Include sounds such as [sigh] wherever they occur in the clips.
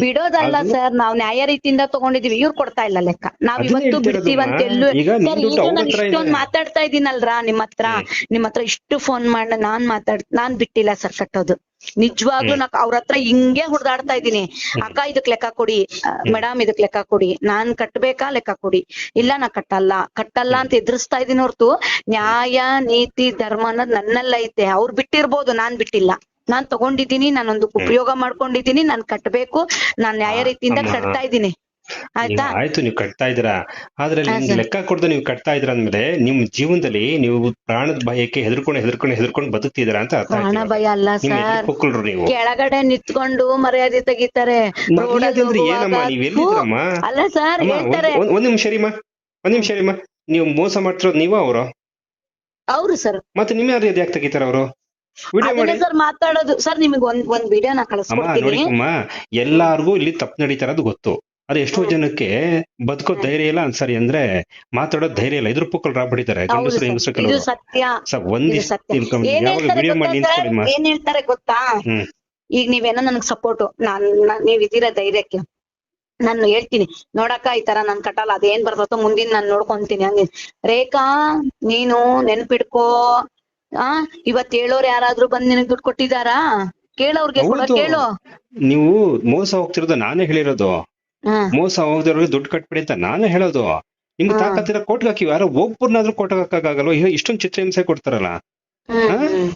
ಬಿಡೋದಲ್ಲ sir ನಾವ್ ನ್ಯಾಯ ರೀತಿಯಿಂದ ತಗೊಂಡಿದೀವಿ. ಇವ್ರು ಕೊಡ್ತಾ ಇಲ್ಲ ಲೆಕ್ಕ. ನಾವ್ ಇವತ್ತು ಬಿಡ್ತೀವಂತ ಬಿಡ್ತೀವಿ ಅಂತ ಅಮ್ಮ. ಎಲ್ಲೂ ಈಗ ನಾನು ಇಷ್ಟೊಂದ್ ಮಾತಾಡ್ತಾ ಇದೀನಲ್ರ ನಿಮ್ ಹತ್ರ? ನಿಮ್ ಹತ್ರ ಇಷ್ಟು ಫೋನ್ ಮಾಡ್ ನಾನ್ ಮಾತಾಡ್ ನಾನ್ ಬಿಟ್ಟಿಲ್ಲ ಸರ್ ಕಟ್ಟೋದು. ನಿಜವಾಗ್ಲೂ ನಾ ಅವ್ರ ಹತ್ರ ಹಿಂಗೆ ಹುಡ್ದಾಡ್ತಾ ಇದೀನಿ ಅಕ್ಕ ಇದಕ್ ಲೆಕ್ಕ ಕೊಡಿ ಮೇಡಮ್ ಇದಕ್ ಲೆಕ್ಕ ಕೊಡಿ ನಾನ್ ಕಟ್ಬೇಕಾ ಲೆಕ್ಕ ಕೊಡಿ. ಇಲ್ಲ ನಾ ಕಟ್ಟಲ್ಲ. ಕಟ್ಟಲ್ಲ ಅಂತ ಎದುರಿಸ್ತಾ ಇದೀನಿ ಹೊರ್ತು ನ್ಯಾಯ ನೀತಿ ಧರ್ಮ ಅನ್ನೋದ್ ನನ್ನಲ್ಲೈತೆ ಅವ್ರು ಬಿಟ್ಟಿರ್ಬೋದು ನಾನ್ ಬಿಟ್ಟಿಲ್ಲ. ನಾನ್ ತಗೊಂಡಿದೀನಿ ನಾನೊಂದು ಉಪಯೋಗ ಮಾಡ್ಕೊಂಡಿದ್ದೀನಿ ನಾನ್ ಕಟ್ಬೇಕು ನಾನ್ ನ್ಯಾಯ ರೀತಿಯಿಂದ. ಕಟ್ತಾ ಇದೀನಿ ಆಯ್ತಾ? ಆಯ್ತು ನೀವು ಕಟ್ತಾ ಇದ್ದೀರಾ? ಆದ್ರೆ. ಲೆಕ್ಕ ಕೊಡ್ದು ನೀವು ಕಟ್ತಾ ಇದ್ರ ಅಂದ್ಮೇಲೆ ನಿಮ್ ಜೀವನದಲ್ಲಿ ನೀವು ಪ್ರಾಣದ ಭಯಕ್ಕೆ ಹೆದರ್ಕೊಂಡು ಹೆದರ್ಕೊಂಡು ಹೆದರ್ಕೊಂಡು ಬದುಕ್ತಿದ್ದೀರಾ ಅಂತ ಅರ್ಥ ಪ್ರಾಣ ಭಯ ಅಲ್ಲ ಸರ್. ನೀವು. ಕೆಳಗಡೆ ನಿಂತ್ಕೊಂಡು ಮರ್ಯಾದೆ ತೆಗಿತಾರೆ. ಏನಮ್ಮ ನೀವ್ ಅಲ್ಲ ಸರ್ ಹೇಳ್ತಾರೆ. ಒಂದ್- ನಿಮಿಷ ರೀಮ್ಮ ಒಂದ್ ನಿಮಿಷ ನೀವು ಮೋಸ ಮಾಡ್ತಿರೋದು ನೀವ ಅವರು? ಅವ್ರು ಸರ್. ಮತ್ತೆ ನಿಮ್ಮ ಯಾರು ಯಾಕೆ ತೆಗಿತಾರ ಅವರು? ಸರ್ ಮಾತಾಡೋದು. ಸರ್ ನಿಮಗೆ ಒಂದ್ ಒಂದ್ ವಿಡಿಯೋ ನಾ ಕಳಿಸ್ಕೊಡ್ತೀನಿ. ಅಮ್ಮ ಎಲ್ಲಾರ್ಗೂ ಇಲ್ಲಿ ತಪ್ಪು ನಡೀತಾ ಇರೋದು ಗೊತ್ತು. ಅದ ಎಷ್ಟೋ ಜನಕ್ಕೆ ಬದುಕೋ ಧೈರ್ಯ ಇಲ್ಲ ಸರಿ ಅಂದ್ರೆ ಮಾತಾಡೋ ಧೈರ್ಯ ಇಲ್ಲ. ಇದ್ರ ಪುಕ್ಕಲ್ ಹೌದು ಗಂಡಸರು ಹೆಂಗಸರು ಕೆಲವರು ಸತ್ಯ. ಸರ್ ಒಂದಿಷ್ಟು ತಿಳ್ಕೊಂಡ್ ಯಾವಾಗ ವಿಡಿಯೋ ಮಾಡಿ ನಿಂತ್ಕೊಳ್ಳಿ ಏನ್ ಹೇಳ್ತಾರೆ ಗೊತ್ತಾ. ಈಗ ನೀವೇನೋ ನನಗ್ ಸಪೋರ್ಟ್ ನಾನ್ ನಾನ್- ನೀವ್ ಇದೀರ ಧೈರ್ಯಕ್ಕೆ? ನಾನು ಹೇಳ್ತೀನಿ. ನೋಡಕ್ಕ ಈ ತರ ನನ್ ಕಟ್ಟಲ್ಲ ಅದೇನ್ ಬರ್ತೋ ಮುಂದಿನ ನಾನ್ ನೋಡ್ಕೊಂತೀನಿ. ಹಂಗೆ. ರೇಖಾ ನೀನು ನೆನ್ಪಿಡ್ಕೋ. ಆ ಇವತ್ ಹೇಳೋರ್ ಯಾರಾದ್ರೂ ಬಂದ್ ನಿನಗ್ ದುಡ್ಡು ಕೊಟ್ಟಿದಾರಾ ಕೇಳೋರ್ಗೆ ಕೊಡ ಹೌದು. ಕೇಳು. ನೀವು ಮೋಸ ಹೋಗ್ತಿರೋದು ನಾನೇ ಹೇಳಿರೋದು. ಮೋಸ ಹೋಗ್ದಿರೋರಿಗೆ ದುಡ್ಡು ಕಟ್ಬಿಡಿ ಅಂತ ನಾನೇ ಹೇಳೋದು. ನಿಮ್ಗೆ ಹಾ. ತಾಕತ್ತಿರ ಕೋಟ್ಗೆ ಹಾಕಿವಿ. ಯಾರೋ ಒಬ್ಬರನ್ನಾದ್ರೂ ಕೋಟ್ಗೆ ಹಾಕಕ್ಕಾಗಲ್ವ? ಇಷ್ಟೊಂದು ಚಿತ್ರಹಿಂಸೆ ಕೊಡ್ತಾರಲ್ಲ. ಹ್ಮ್ ಹಾ? ಹ್ಮ್.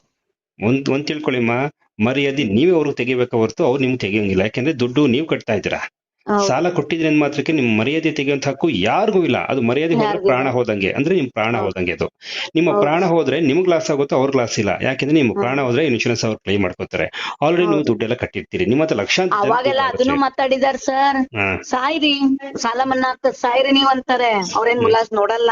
ಒಂದ್ ಒಂದ್ ತಿಳ್ಕೊಳ್ಳಿಮ್ಮ ಮರ್ಯಾದೆ ನೀವೇ ಅವ್ರಿಗೆ ತೆಗಿಬೇಕ ಹೊರತು ಅವ್ರು ನಿಮ್ಗೆ ತೆಗಿಯಂಗಿಲ್ಲ. ಯಾಕಂದ್ರೆ ದುಡ್ಡು ನೀವು ಕಟ್ತಾ ಇದ್ದೀರಾ. ಸಾಲ ಕೊಟ್ಟಿದ್ರೆ ಮಾತ್ರಕ್ಕೆ ನಿಮ್ ಮರ್ಯಾದೆ ತೆಗೆಯುವಂತ ಹಕ್ಕು ಯಾರಿಗೂ ಇಲ್ಲ. ಅದು ಮರ್ಯಾದೆ ಹೋದ್ರೆ ಪ್ರಾಣ. ಹೋದಂಗೆ. ಅಂದ್ರೆ ನಿಮ್ ಪ್ರಾಣ ಹೌದು. ಹೋದಂಗೆ ಅದು. ನಿಮ್ಮ ಪ್ರಾಣ ಹೋದ್ರೆ ನಿಮ್ಗ್ ಲಾಸ್ ಆಗುತ್ತೋ ಅವ್ರ ಲಾಸ್ ಇಲ್ಲ. ಯಾಕಂದ್ರೆ ನಿಮ್ ಪ್ರಾಣ ಹೋದ್ರೆ ಇನ್ಶೂರೆನ್ಸ್ ಅವ್ರು ಕ್ಲೈಮ್ ಮಾಡ್ಕೋತಾರೆ. ಆಲ್ರೆಡಿ ನೀವು. ದುಡ್ಡೆಲ್ಲ ಕಟ್ಟಿರ್ತೀರಿ. ನಿಮ್ಮ ಹತ್ರ ಲಕ್ಷಾಂತರ ಜನ ಅವಾಗೆಲ್ಲ ಅದನ್ನು ಆಗುತ್ತೆ. ಮಾತಾಡಿದಾರ್ ಸರ್. ಸಾಯ್ರಿ. ಸಾಲ ಮನ್ನಾ ಆಗ್ತದೆ. ಸಾಯ್ರಿ ನೀವ್ ಅಂತಾರೆ. ಅವ್ರೇನ್ ಮುಲಾಸ್ ನೋಡಲ್ಲ.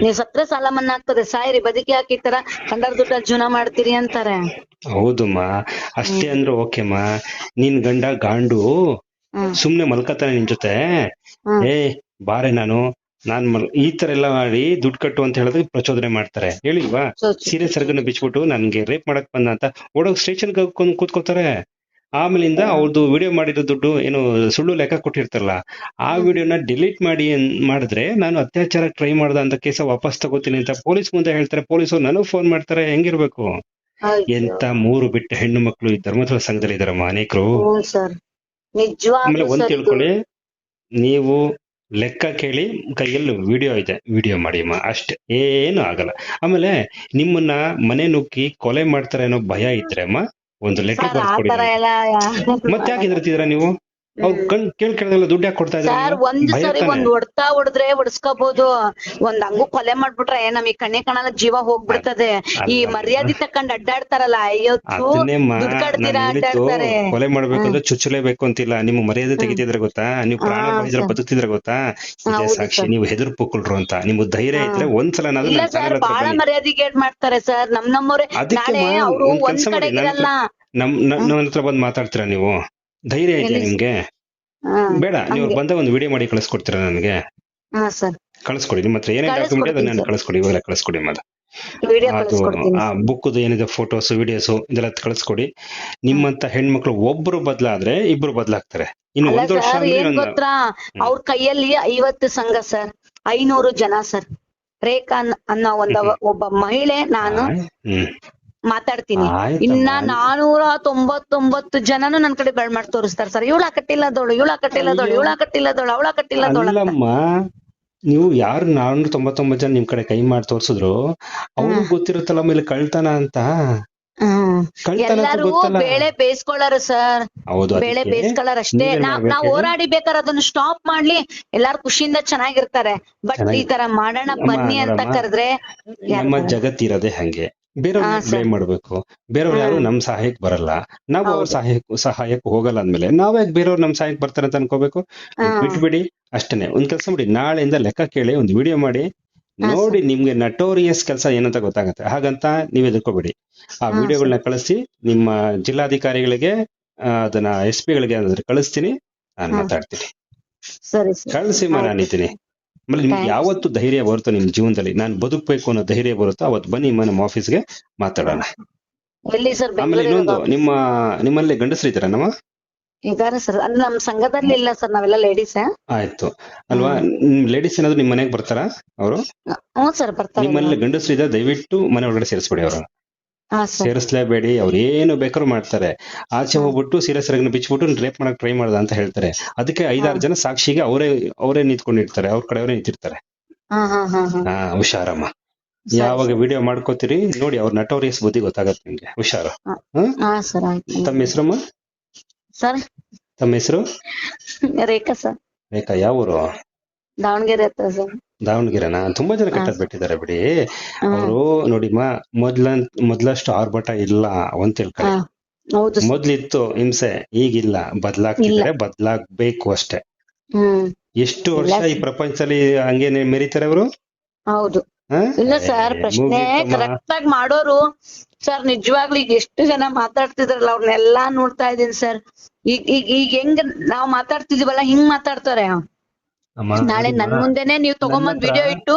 ನೀವ್ ಸತ್ರೆ ಸಾಲ ಮನ್ನಾ ಆಗ್ತದೆ. ಸಾಯ್ರಿ. ಬದುಕಿ ಹಾಕಿತರ ಕಂಡರ್ ದುಡ್ಡ ಜೀವನ ಮಾಡ್ತೀರಿ ಅಂತಾರೆ. ಹೌದಮ್ಮ ಅಷ್ಟೇ ಅಂದ್ರೆ ಓಕೆಮ್ಮ ನಿನ್ ಗಂಡ ಗಾಂಡು ಸುಮ್ನೆ ಮಲ್ಕತಾನೆ ನಿನ್ ಜೊತೆ. ಏ ಬಾರೆ ನಾನು. ನಾನ್ ಮಲ್ ಈ ತರ ಎಲ್ಲ ಮಾಡಿ ದುಡ್ಡು ಕಟ್ಟು ಅಂತ ಹೇಳಿದ್ರೆ ಪ್ರಚೋದನೆ ಮಾಡ್ತಾರೆ. ಹೇಳಿಲ್ವಾ ಸೀರೆ ಸೆರಗನ್ನ ಬಿಚ್ಬಿಟ್ಟು ನನ್ಗೆ ರೇಪ್ ಮಾಡಕ್ ಬಂದ ಅಂತ ಓಡೋಗ್ ಸ್ಟೇಷನ್ ಕೂತ್ಕೋತಾರೆ. ಆಮೇಲಿಂದ ಅವ್ರದ್ದು ವಿಡಿಯೋ ಮಾಡಿರೋ ದುಡ್ಡು ಏನು ಸುಳ್ಳು ಲೆಕ್ಕ ಕೊಟ್ಟಿರ್ತಾರಲ್ಲ ಆ ವಿಡಿಯೋನ ಡಿಲೀಟ್ ಮಾಡಿ ಮಾಡಿದ್ರೆ ನಾನು ಅತ್ಯಾಚಾರ ಟ್ರೈ ಮಾಡ್ದ ಅಂತ ಕೇಸ ವಾಪಸ್ ತಗೋತೀನಿ ಅಂತ ಪೊಲೀಸ್ ಮುಂದೆ ಹೇಳ್ತಾರೆ. ಪೊಲೀಸರು ನನಗ್ ಫೋನ್ ಮಾಡ್ತಾರೆ. ಹೆಂಗಿರ್ಬೇಕು. ಎಂತ ಮೂರು ಬಿಟ್ಟ ಹೆಣ್ಣು ಮಕ್ಕಳು ಈ ಧರ್ಮಸ್ಥಳ ಸಂಘದಲ್ಲಿ ಇದಾರಮ್ಮ ಅನೇಕರು ಆಮೇಲೆ ಒಂದ್ ತಿಳ್ಕೊಳ್ಳಿ. ನೀವು ಲೆಕ್ಕ ಕೇಳಿ ಕೈಯಲ್ಲಿ ವಿಡಿಯೋ ಇದೆ. ವಿಡಿಯೋ ಮಾಡಿ ಅಮ್ಮ ಅಷ್ಟೇ. ಏನು ಆಗಲ್ಲ. ಆಮೇಲೆ ನಿಮ್ಮನ್ನ ಮನೆ ನುಗ್ಗಿ ಕೊಲೆ ಮಾಡ್ತಾರೆ ಅನ್ನೋ ಭಯ ಇದ್ರೆ ಅಮ್ಮ ಒಂದು ಲೆಟರ್ ಬರ್ಕೊಡಿ ಮತ್ತೆ ಯಾಕೆ ಹೆದರ್ತಿದ್ರ ನೀವು? ಅವ್ರು ಕಣ್ ಕೇಳ್ ಕೇಳ್ದಲ್ಲ ದುಡ್ಡು ಯಾಕೆ ಕೊಡ್ತಾ ಸರ್ ಒಂದ್ ಸರಿ? ಒಂದ್ ಹೊಡ್ತಾ ಹೊಡೆದ್ರೆ ಹೊಡ್ಸ್ಕೋಬಹುದು ಒಂದ್ ಹಂಗು ಕೊಲೆ ಮಾಡ್ಬಿಟ್ರೆ ನಮಗ್ ಕಣ್ಣೆ ಕಾಣಲ್ಲ ಜೀವ ಹೋಗ್ಬಿಡ್ತದೆ. ಈ. ಮರ್ಯಾದೆ ತಕೊಂಡ್ ಅಡ್ಡಾಡ್ತಾರಲ್ಲ ಅಯ್ಯೋ ದುಡ್ಡ್ ಅಡ್ಡಾಡ್ತಾರೆ. ಕೊಲೆ ಮಾಡ್ಬೇಕಂದ್ರೆ ಚುಚ್ಚಲೇಬೇಕು ಅಂತಿಲ್ಲ. ನಿಮ್ ಮರ್ಯಾದೆ ತೆಗಿತಿದ್ರೆ ಗೊತ್ತಾ? ನೀವು ಪ್ರಾಣ ಬಂದಿದ್ರೆ ಬಯಸಿದ್ರೆ ಬದುಕ್ತಿದ್ರೆ ಗೊತ್ತಾ? ಇದೇ ಸಾಕ್ಷಿ. ನೀವು ಹೆದರು ಪುಕ್ಕಳ್ರು ಅಂತ. ನಿಮ್ಗೆ ಧೈರ್ಯ. ಇದ್ರೆ ಒಂದ್ಸಲ ಇಲ್ಲ ಸರ್ ಬಹಳ ಮರ್ಯಾದೆಗೆ ಮಾಡ್ತಾರೆ ಸರ್? ನಮ್ ನಮ್ಮವ್ರೆ ನಾಳೆ ಮಾ- ಒಂದ್ ನನ್ ಇರಲ್ಲ ನಮ್ ನನ್ನ ಹತ್ರ ಬಂದ್ ಮಾತಾಡ್ತೀರಾ ನೀವು? ಧೈರ್ಯ ಇದೆಯಾ ಎಲ್ಲಿ? ನಿಮ್ಗೆ? ಬೇಡ ನೀವು. ಬಂದಾಗ ಒಂದು ವಿಡಿಯೋ ಮಾಡಿ ಕಳಿಸ್ಕೊಡ್ತೀರಾ ನನಗೆ? ಹಾ ಸರ್. ಕಳಿಸ್ಕೊಡಿ ನಿಮ್ಮ ಹತ್ರ ಏನೇ ಡಾಕ್ಯುಮೆಂಟ್ ಇದೆ ಅದನ್ನ. ಕಳಿಸ್ಕೊಡಿ ಇವಾಗಲೇ ಕಳಿಸ್ಕೊಡಿ ಮದ ಬುಕ್ದು ಏನಿದೆ ಫೋಟೋಸ್ ವಿಡಿಯೋಸ್ ಇದೆಲ್ಲ ಕಳಿಸ್ಕೊಡಿ. ನಿಮ್ಮಂತ ಹೆಣ್ಮಕ್ಳು ಒಬ್ರು ಬದ್ಲಾದ್ರೆ ಇಬ್ರು ಬದ್ಲಾಗ್ತಾರೆ. ಇನ್ನು ಒಂದು ವರ್ಷ ಗೊತ್ತಾ? ಅವ್ರ ಕೈಯಲ್ಲಿ ಐವತ್ತು ಸಂಘ ಸರ್. ಐನೂರು ಜನ ಸರ್. ರೇಖಾ ಅನ್- ಅನ್ನೋ ಒಂದ ಒಬ್ಬ ಮಹಿಳೆ ನಾನು. ಹ್ಮ್. ಮಾತಾಡ್ತೀನಿ. ಇನ್ನ ನಾನೂರ ತೊಂಬತ್ತೊಂಬತ್ತು ಜನನು ನನ್ ಕಡೆ ಬೆಳ್ ಮಾಡಿ ತೋರಿಸ್ತಾರ ಸರ್. ಇವಳ ಕಟ್ಟಿಲ್ಲದೋಳು ಇವಳ ಕಟ್ಟಿಲ್ಲದೋಳು ಇವಳ ಕಟ್ಟಿಲ್ಲದೋಳು ಅವಳ ಕಟ್ಟಿಲ್ಲದೋಳು ಅಂತ. ಅಲ್ಲಮ್ಮ ನೀವು ಯಾರು ನಾನೂರ ತೊಂಬತ್ತೊಂಬತ್ತು ಜನ ನಿಮ್ ಕಡೆ ಕೈ ಮಾಡಿ ತೋರ್ಸಿದ್ರು? ಅವ್ರಿಗೆ ಗೊತ್ತಿರುತ್ತಲ್ಲ ಆಮೇಲೆ ಕಳ್ತನ ಅಂತ? ಎಲ್ಲಾರು ಬೇಳೆ ಬೇಯಿಸ್ಕೊಳ್ಳಾರ ಸರ್. ಹೌದು ಬೇಳೆ ಬೇಯಿಸ್ಕೊಳ್ಳಾರ ಅಷ್ಟೇ. ನಾವ್ ನಾವ್ ಹೋರಾಡಿ ಬೇಕಾರ ಅದನ್ನ ಸ್ಟಾಪ್ ಮಾಡ್ಲಿ. ಎಲ್ಲಾರು ಖುಷಿಯಿಂದ ಚೆನ್ನಾಗಿರ್ತಾರೆ. ಬಟ್ ಈ ತರ ಮಾಡೋಣ ಬನ್ನಿ ಅಂತ ಕರೆದ್ರೆ ನಮ್ಮ. ಜಗತ್ತಿರೋದೇ ಹಂಗೆ. ಬೇರೆಯವ್ರ ಹಾ, ಬ್ಲೇಮ್ ಮಾಡ್ಬೇಕು. ಬೇರೆಯವ್ರು ಯಾರು. ನಮ್ ಸಹಾಯಕ್ ಬರಲ್ಲ. ನಾವು ಅವ್ರ. ಸಹಾಯಕ್ ಸಹಾಯಕ್ ಹೋಗಲ್ಲ ಅಂದ್ಮೇಲೆ ನಾವೇ ಬೇರೆಯವ್ರು ನಮ್ ಸಹಾಯಕ್ ಬರ್ತಾರೆ ಅಂತ ಅನ್ಕೋಬೇಕು? ಬಿಟ್ಬಿಡಿ ಅಷ್ಟೇನೆ. ಒಂದ್ ಕೆಲಸ ಮಾಡಿ ನಾಳೆಯಿಂದ ಲೆಕ್ಕ ಕೇಳಿ ಒಂದು ವಿಡಿಯೋ ಮಾಡಿ ನೋಡಿ ನಿಮ್ಗೆ ನಟೋರಿಯಸ್ ಕೆಲಸ ಏನಂತ ಗೊತ್ತಾಗತ್ತೆ. ಹಾಗಂತ ನೀವ್ ಎದುರ್ಕೋಬೇಡಿ ಆ ವಿಡಿಯೋಗಳನ್ನ ಕಳಿಸಿ ನಿಮ್ಮ ಜಿಲ್ಲಾಧಿಕಾರಿಗಳಿಗೆ ಅದನ್ನ ಎಸ್ ಪಿಗಳಿಗೆ ಕಳಿಸ್ತೀನಿ. ನಾನು ಮಾತಾಡ್ತೀನಿ. ಕಳಿಸಿ ಆಯ್ತು. ಆಮೇಲೆ ನಿಮ್ಗೆ ಯಾವತ್ತು ಧೈರ್ಯ ಬರುತ್ತೋ ನಿಮ್ ಜೀವನದಲ್ಲಿ ನಾನು ಬದುಕಬೇಕು ಅನ್ನೋ ಧೈರ್ಯ ಬರುತ್ತೋ ಅವತ್ತು ಬನ್ನಿ ನಿಮ್ಮ ಆಫೀಸ್ಗೆ ಮಾತಾಡೋಣ. ಆಮೇಲೆ ಇನ್ನೊಂದು ನಿಮ್ಮ ನಿಮ್ಮಲ್ಲಿ ಗಂಡಸರು ಇದ್ದಾರ ನಮ್ಮ? ಇದಾರೆ ಸರ್. ಅಂದ್ರೆ ನಮ್ ಸಂಘದಲ್ಲಿ ಇಲ್ಲ ಸರ್ ನಾವೆಲ್ಲ ಲೇಡೀಸ್ ಆಯ್ತು. ಅಲ್ವಾ? ಲೇಡೀಸ್ ಏನಾದ್ರು ನಿಮ್ ಮನೆಗೆ ಬರ್ತಾರಾ ಅವರು? ಹ್ಞೂ ಸರ್ ಬರ್ತಾರೆ ನಿಮ್ಮಲ್ಲಿ ಗಂಡಸರು ಇದ್ರೆ ದಯವಿಟ್ಟು ಮನೆ ಒಳಗಡೆ ಸೇರಿಸ್ಬಿಡಿ ಅವರು. ಸೇರಿಸ್ಲೇಬೇಡಿ ಅವ್ರು ಏನು ಬೇಕಾದ್ರೂ ಮಾಡ್ತಾರೆ. ಆಚೆ ಹೋಗ್ಬಿಟ್ಟು ಸೀರಿಯಸ್ ರಗ್ನ ಬಿಚ್ಬಿಟ್ಟು ರೇಪ್ ಮಾಡಕ್ ಟ್ರೈ ಮಾಡ್ದ ಅಂತ ಹೇಳ್ತಾರೆ. ಅದಕ್ಕೆ ಐದಾರು ಜನ ಸಾಕ್ಷಿಗೆ ಅವರೇ ಅವರೇ ನಿಂತ್ಕೊಂಡಿರ್ತಾರೆ. ಅವ್ರ ಕಡೆಯವರೇ ನಿಂತಿರ್ತಾರೆ. ಹಾ ಹುಷಾರಮ್ಮ. ಯಾವಾಗ ವಿಡಿಯೋ ಮಾಡ್ಕೋತೀರಿ? ನೋಡಿ ಅವ್ರ ನಟೋರಿಯಸ್ ಬುದ್ಧಿ ಗೊತ್ತಾಗತ್ತೆ ನಿಮ್ಗೆ. ಹುಷಾರು. ತಮ್ಮ ಹೆಸರಮ್ಮ? ಸರ್. ತಮ್ಮ ಹೆಸರು? ರೇಖಾ ಸರ್. ರೇಖಾ ಯಾವ ಊರು ದಾವಣಗೆರೆ ಹತ್ರ ಸರ್. ದಾವಣಗೆರೆನಾ? ತುಂಬಾ ಜನ. ಕಟ್ಟದ್ ಬಿಟ್ಟಿದ್ದಾರೆ ಬಿಡಿ. ಅವ್ರು ನೋಡಿಮ್ಮ ಮೊದ್ಲ ಮೊದ್ಲಷ್ಟು ಆರ್ಭಟ ಇಲ್ಲ ಅಂತ ತಿಳ್ಕೊಳ್ಳಿ ಮೊದ್ಲಿತ್ತು ಹಿಂಸೆ ಈಗಿಲ್ಲ. ಬದ್ಲಾಗ್ತಿದ್ದಾರೆ ಬದ್ಲಾಗ್ಬೇಕು ಅಷ್ಟೇ. ಎಷ್ಟು ವರ್ಷ ಈ ಪ್ರಪಂಚದಲ್ಲಿ ಹಂಗೇನೆ ಮೆರಿತಾರೆ ಅವರು? ಹೌದು. ಇಲ್ಲ ಸರ್ ಪ್ರಶ್ನೆ ಕರೆಕ್ಟ್ ಆಗಿ ಮಾಡೋರು. ಸರ್ ನಿಜವಾಗ್ಲೂ ಈಗ ಎಷ್ಟು ಜನ ಮಾತಾಡ್ತಿದ್ರಲ್ಲ ಅವ್ರನ್ನೆಲ್ಲಾ ನೋಡ್ತಾ ಇದೀನಿ ಸರ್. ಈಗ ಈಗ ಈಗ ಹೆಂಗ್ ನಾವ್ ಮಾತಾಡ್ತಿದೀವಲ್ಲ ಹಿಂಗ್ ಮಾತಾಡ್ತಾರೆ. ನಾಳೆ ನನ್ ಮುಂದೆನೆ ನೀವ್ ತಗೊಂಬಂದ್ ವಿಡಿಯೋ ಇಟ್ಟು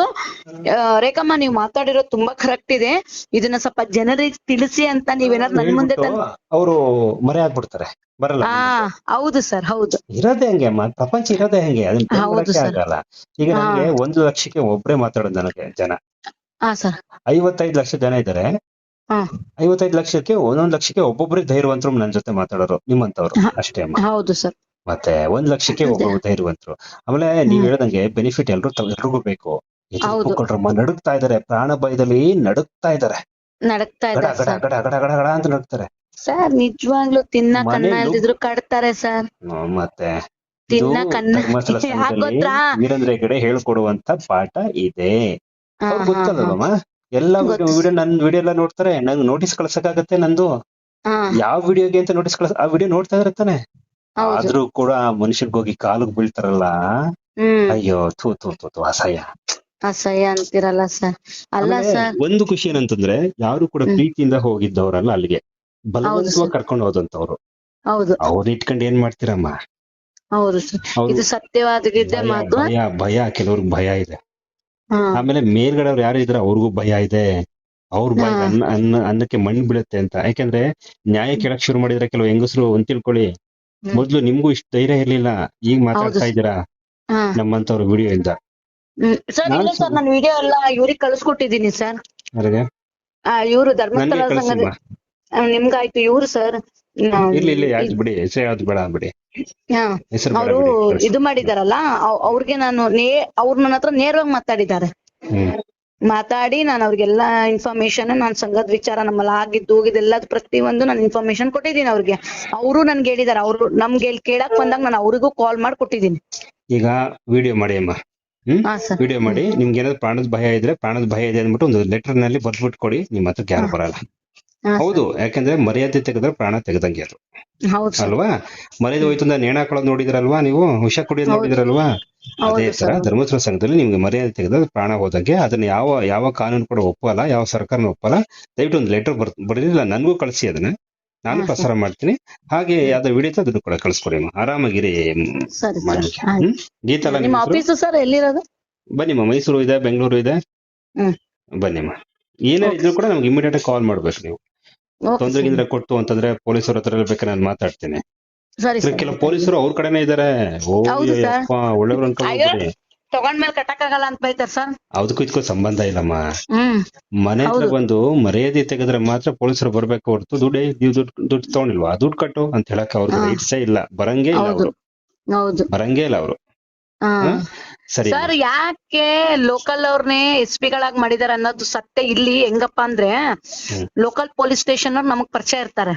ರೇಖಮ್ಮ ನೀವ್ ಮಾತಾಡಿರೋದು ತುಂಬಾ ಕರೆಕ್ಟ್ ಇದೆ. ಇದನ್ನ ಸ್ವಲ್ಪ ಜನರಿಗೆ ತಿಳಿಸಿ ಅಂತ ನೀವೇನಾದ್ರು ನನ್ ಮುಂದೆ ಅವರು ಮರೆ ಆಗ್ಬಿಡ್ತಾರೆ. ಬರಲ್ಲ ಹಾ ಹೌದು ಸರ್ ಹೌದು. ಇರೋದೇ ಹಂಗೆ ಅಮ್ಮ ಪ್ರಪಂಚ ಇರೋದೇ ಹಂಗೆ ಆಗಲ್ಲ. ಈಗ. ನನಗೆ ಒಂದು ಲಕ್ಷಕ್ಕೆ ಒಬ್ರೇ ಮಾತಾಡೋದು ನನಗೆ ಜನ. ಐವತ್ತೈದ್ ಲಕ್ಷ ಜನ ಇದ್ದಾರೆ. ಐವತ್ತೈದು ಲಕ್ಷಕ್ಕೆ ಒಂದೊಂದ್ ಲಕ್ಷಕ್ಕೆ ಒಬ್ಬೊಬ್ಬರೇ ಧೈರ್ಯವಂತರು ನನ್ ಜೊತೆ ಮಾತಾಡೋರು ನಿಮ್ಮಂತವ್ರು ಅಷ್ಟೇ ಅಮ್ಮ. ಹೌದು ಸರ್ ಮತ್ತೆ ಒಂದ್ ಲಕ್ಷಕ್ಕೆ ಒಬ್ಬ ಧೈರ್ಯವಂತರು ಆಮೇಲೆ ನೀವ್. ಹೇಳ್ದಂಗೆ ಬೆನಿಫಿಟ್ ಎಲ್ರು ಎಲ್ರಿಗೂ ಬೇಕು. ನಡುಗ್ತಾ ಇದಾರೆ ಪ್ರಾಣ ಭಯದಲ್ಲಿ ನಡುಗ್ತಾ ಇದಾರೆ. ನಡಕ್ತಾ ಅಂತ ನಡುಗ್ತಾರೆ. ಸರ್ ನಿಜವಾಗ್ಲೂ ತಿನ್ನ ಕಣ್ಣ ಇಲ್ದಿದ್ರು ಕಡ್ತಾರೆ ಸರ್. ಮತ್ತೆ ತಿನ್ನ ಕಣ್ಣ? [laughs] ವೀರೇಂದ್ರ ಹೆಗಡೆ ಹೇಳ್ಕೊಡುವಂತ ಪಾಠ ಇದೆ. ಗೊತ್ತಲ್ಲಮ್ಮ ಎಲ್ಲ ವಿಡಿಯೋ ನನ್ ವಿಡಿಯೋ ಎಲ್ಲ ನೋಡ್ತಾರೆ. ನಂಗೆ ನೋಟಿಸ್ ಕಳ್ಸಕ್ಕಾಗತ್ತೆ ನಂದು. ಯಾವ್ ವಿಡಿಯೋಗೆ ಅಂತ ನೋಟಿಸ್ ಕಳ್ಸ ಆ ವಿಡಿಯೋ ನೋಡ್ತಾ ಇರತ್ತಾನೆ ಆದ್ರೂ ಕೂಡ ಹೋಗಿ ಕಾಲಿಗೆ ಬೀಳ್ತಾರಲ್ಲ. ಹ್ಮ್. ಅಯ್ಯೋ ಥೂ ಥೂ ಥೂ ಥೂ ಅಸಹ್ಯ. ಅಸಹ್ಯ ಅಂತಿರಲ್ಲ ಸರ್. ಅಲ್ಲ ಸರ್. ಒಂದು ಖುಷಿ ಏನಂತಂದ್ರೆ ಯಾರು ಕೂಡ. ಪ್ರೀತಿಯಿಂದ ಹೋಗಿದ್ದವರಲ್ಲ ಅಲ್ಲಿಗೆ. ಬಲವಂತವಾಗಿ sir. ಕರ್ಕೊಂಡು ಹೋದಂತವ್ರು. ಹೌದು. ಅವ್ರ ಇಟ್ಕೊಂಡು ಏನ್ ಮಾಡ್ತೀರಮ್ಮ? ಹೌದು ಸರ್. ಇದು ಸತ್ಯವಾದಗಿದ್ದೆ ಭಯ ಮಾತು. ಭಯ ಭಯ ಕೆಲವ್ರಿಗೆ ಭಯ ಇದೆ. ಆಮೇಲೆ ಮೇಲ್ಗಡೆ ಅವ್ರು ಯಾರು ಇದ್ರ ಅವ್ರಿಗೂ ಭಯ ಇದೆ. ಅವ್ರ ಭಯ ಅನ್ನ ಅನ್ನ ಅನ್ನಕ್ಕೆ ಮಣ್ಣು ಬೀಳುತ್ತೆ ಅಂತ. ಯಾಕಂದ್ರೆ ನ್ಯಾಯ ಕೇಳಕ್ ಶುರು ಮಾಡಿದ್ರೆ ಕೆಲವು ಹೆಂಗಸರು ಒಂದ್ ತಿಳ್ಕೊಳ್ಳಿ. ಮೊದ್ಲು ನಿಮ್ಗೂ ಇಷ್ಟ ಧೈರ್ಯ ಇರ್ಲಿಲ್ಲ ಈಗ ಮಾತಾಡ್ತಾ. ಇದ್ದೀರಾ? ನಮ್ಮಂತವ್ರ ವಿಡಿಯೋ ಇಂದ. ಸರ್ ಇಲ್ಲ ಸರ್ ನಾನು ವಿಡಿಯೋ ಎಲ್ಲ ಇವ್ರಿಗೆ ಕಳ್ಸ್ಕೊಟ್ಟಿದ್ದೀನಿ ಸರ್. ಅವ್ರಿಗೆ ಆ ಇವ್ರು ನನ್ಗೆ ಧರ್ಮಸ್ಥಳ ಸಂಘದ ಕಳ್ಸಿಮ್ಮ ಆ, ನಿಮ್ಗಾಯ್ತು ಇವ್ರು ಸರ್. ಇರ್ಲಿ ಇಲ್ಲಿ ಯಾವ್ದು ಬಿಡಿ ಹೆಸರು ಯಾವ್ದು ಬೇಡ ಬಿಡಿ ಹಾ. ಹೆಸರು ಬೇಡ ಅವರು ಬಿಡಿ ಕಳ್ಸಿ. ಇದು ಮಾಡಿದಾರಲ್ಲ ಅವ್- ಅವ್ರಿಗೆ ನಾನು ನೇ ಅವ್ರ ನನ್ನ ಹತ್ರ ನೇರವಾಗಿ ಮಾತಾಡಿದ್ದಾರೆ. ಹ್ಮ್. ಮಾತಾಡಿ ನಾನು ಅವ್ರಿಗೆಲ್ಲಾ ಇನ್ಫಾರ್ಮೇಶನ್ ನಾನ್ ಸಂಘದ ವಿಚಾರ ನಮ್ಮಲ್ಲಿ ಆಗಿದ್ದು ಪ್ರತಿ ಪ್ರತಿಯೊಂದು ನಾನು ಇನ್ಫಾರ್ಮೇಶನ್ ಕೊಟ್ಟಿದ್ದೀನಿ ಅವ್ರಿಗೆ. ಅವರು ನನ್ಗೆ ಹೇಳಿದಾರೆ ಅವ್ರು ನಮ್ಗೆ ಇಲ್ಲಿ ಕೇಳಕ್ ಬಂದಾಗ ನಾನು ಅವ್ರಿಗೂ ಕಾಲ್ ಮಾಡಿ ಕೊಟ್ಟಿದ್ದೀನಿ. ಈಗ ವಿಡಿಯೋ ಮಾಡಿ ಅಮ್ಮ. ಹ್ಮ್? ಹಾ ಸರ್. ವಿಡಿಯೋ ಮಾಡಿ. ನಿಮ್ಗೆ ಏನಾದ್ರು ಪ್ರಾಣದ ಭಯ ಇದ್ರೆ ಪ್ರಾಣದ ಭಯ ಇದೆ ಅಂದ್ಬಿಟ್ಟು ಒಂದು ಲೆಟರ್ನಲ್ಲಿ ಬರ್ದ್ಬಿಟ್ಟು ಕೊಡಿ ನಿಮ್ ಹತ್ರಕ್ಕೆ ಯಾರು ಬರಲ್ಲ. ಹೌದು ಯಾಕಂದ್ರೆ ಮರ್ಯಾದೆ ತೆಗೆದ್ರೆ ಪ್ರಾಣ ತೆಗೆದಂಗೆ ಅದು. ಅಲ್ವಾ? ಮರ್ಯಾದೆ ಹೋಯ್ತು ಅಂದ್ರೆ ನೇಣ ಹಾಕೊಳ್ಳೋದು ನೋಡಿದ್ರಲ್ವಾ ನೀವು? ಹುಷ ಕುಡಿಯೋದು ನೋಡಿದ್ರಲ್ವಾ? ಅದೇ ತರ ಸರ್. ಧರ್ಮಸ್ಥಳ ಸಂಘದಲ್ಲಿ ನಿಮ್ಗೆ ಮರ್ಯಾದೆ ತೆಗೆದ್ರೆ ಪ್ರಾಣ ಹೋದಂಗೆ ಅದನ್ನ ಯಾವ ಯಾವ ಕಾನೂನು ಕೂಡ ಒಪ್ಪಲ್ಲ ಯಾವ ಸರ್ಕಾರನ ಒಪ್ಪಲ್ಲ. ದಯವಿಟ್ಟು ಒಂದು ಲೆಟರ್ ಬರ್ ಬರೆದಿಲ್ಲ ನನ್ಗೂ ಕಳಿಸಿ ಅದನ್ನ. ನಾನು ಪ್ರಸಾರ ಮಾಡ್ತೀನಿ. ಹಾಗೆ ಯಾವ್ದು ವಿಡಿಯೋ ಅದನ್ನು ಕೂಡ ಕಳಿಸ್ಕೊಡಿ. ಆರಾಮಾಗಿರಿ ಗೀತಲ್ಲ ಎಲ್ಲಿರೋದು? ಬನ್ನಿಮ್ಮ ಮೈಸೂರು ಇದೆ ಬೆಂಗಳೂರು ಇದೆ. ಬನ್ನಿಮ್ಮ ಏನೇ ಇದ್ರು ಕೂಡ ನಮ್ಗೆ ಇಮಿಡಿಯೇಟ್ ಕಾಲ್ ಮಾಡ್ಬೇಕು ನೀವು. ತೊಂದ್ರೆ. ಗಿಂದ್ರೆ ಕೊಟ್ಟು ಅಂತಂದ್ರೆ ಪೊಲೀಸರ ಹತ್ರ ಎಲ್ಲ ಬೇಕಾದ್ರೆ ನಾನು ಮಾತಾಡ್ತೀನಿ. ಕೆಲವು ಪೊಲೀಸರು ಅವ್ರ ಕಡೆನೇ ಇದಾರೆ. ಒಳ್ಳೆಯವ್ರು ಅನ್ಕೊಂಡ್ಬಿಡಿ ತಗೊಂಡ್ಮೇಲೆ ಕಟ್ಟಕ್ಕಾಗಲ್ಲ ಅಂತ ಬೈತಾರ ಸರ್. ಅದಕ್ಕೂ ಇದಕ್ಕೂ ಸಂಬಂಧ ಇಲ್ಲಮ್ಮ. ಮನೆ ಹತ್ರ ಬಂದು ಮರ್ಯಾದೆ ತೆಗೆದ್ರೆ ಮಾತ್ರ ಪೊಲೀಸರು ಬರ್ಬೇಕು ಹೊರತು ದುಡ್ಡು ನೀವು ದುಡ್ಡು ದುಡ್ಡು ತಗೊಂಡಿಲ್ವಾ? ದುಡ್ಡು ಕಟ್ಟು ಅಂತ ಹೇಳಕ್ ಅವ್ರಿಗೆ. ರೈಟ್ಸೇ ಇಲ್ಲ. ಬರಂಗೇ ಇಲ್ಲ. ಅವರು. ಹೌದು. ಬರಂಗೇ ಇಲ್ಲ ಅವರು? ಸರಿ ಯಾಕೆ ಲೋಕಲ್ ಅವ್ರನ್ನೇ ಎಸ್ ಪಿ ಗಳಾಗಿ ಮಾಡಿದಾರೆ ಅನ್ನೋದು ಸತ್ಯ ಇಲ್ಲಿ ಹೆಂಗಪ್ಪ ಅಂದ್ರೆ. ಲೋಕಲ್ ಪೊಲೀಸ್ ಸ್ಟೇಷನ್ ಅವ್ರು ನಮಗ್ ಪರಿಚಯ ಇರ್ತಾರೆ.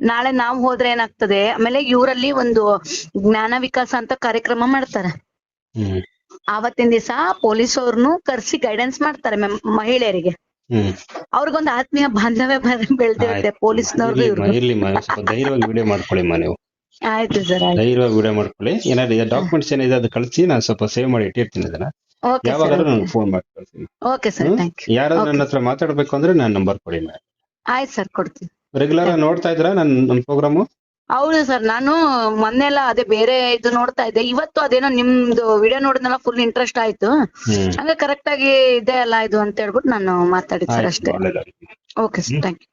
ನಾಳೆ ನಾವ್ ಹೋದ್ರೆ ಏನಾಗ್ತದೆ? ಆಮೇಲೆ ಇವರಲ್ಲಿ ಒಂದು ಜ್ಞಾನ ವಿಕಾಸ ಅಂತ ಕಾರ್ಯಕ್ರಮ ಮಾಡ್ತಾರೆ. ಆವತ್ತಿನ ದಿವಸ ಪೊಲೀಸ್ ಅವ್ರನ್ನು ಕರ್ಸಿ ಗೈಡೆನ್ಸ್ ಮಾಡ್ತಾರೆ ಮಹಿಳೆಯರಿಗೆ. ಅವ್ರಿಗೊಂದು ಆತ್ಮೀಯ ಬಾಂಧವ್ಯ ಬೆಳೆದಿರುತ್ತೆ. ಪೊಲೀಸ್ನವ್ರಿಗೂ ಧೈರ್ಯವಾಗಿ ವಿಡಿಯೋ ನೀವು. ಆಯ್ತು ಸರ್ ಧೈರ್ಯವಾಗಿ ವಿಡಿಯೋ ಮಾಡ್ಕೊಳ್ಳಿ. ಏನಾದ್ರು ಡಾಕ್ಯುಮೆಂಟ್ಸ್ ಏನಿದೆ ಅದು ಕಳಿಸಿ ನಾನು ಸ್ವಲ್ಪ ಸೇವ್ ಮಾಡಿ ಇಟ್ಟಿರ್ತೀನಿ ಅದನ್ನ ಯಾವಾಗಾದ್ರೂ ನನಗೆ ಫೋನ್ ಮಾಡಿ ಓಕೆ ಸರ್ ಥ್ಯಾಂಕ್ ಯು ಯಾರಾದ್ರೂ. ನನ್ನ ಹತ್ರ ಮಾತಾಡ್ಬೇಕು ಅಂದ್ರೆ ನಾನು ನಂಬರ್ ಕೊಡಿ ಆಯ್ತು ಸರ್ ಕೊಡ್ತೀನಿ. ರೆಗ್ಯುಲರ್ ನೋಡ್ತಾ ಇದ್ದೀರಾ ನನ್ನ ನಮ್ಮ ಪ್ರೋಗ್ರಾಮು ಹೌದು ಸರ್ ನಾನು ಮೊನ್ನೆಲ್ಲ ಅದೇ ಬೇರೆ ಇದು ನೋಡ್ತಾ ಇದ್ದೆ. ಇವತ್ತು ಅದೇನೋ ನಿಮ್ದು ವಿಡಿಯೋ ನೋಡಿದ್ನಲ್ಲ ಫುಲ್ ಇಂಟ್ರೆಸ್ಟ್ ಆಯ್ತು. ಹಂಗೆ ಕರೆಕ್ಟ್ ಆಗಿ ಇದೆ ಅಲ್ಲ ಇದು ಅಂತ ಹೇಳ್ಬಿಟ್ಟು ನಾನು ಮಾತಾಡಿದ್ ಸರ್ ಅಷ್ಟೇ. Okay sir thank you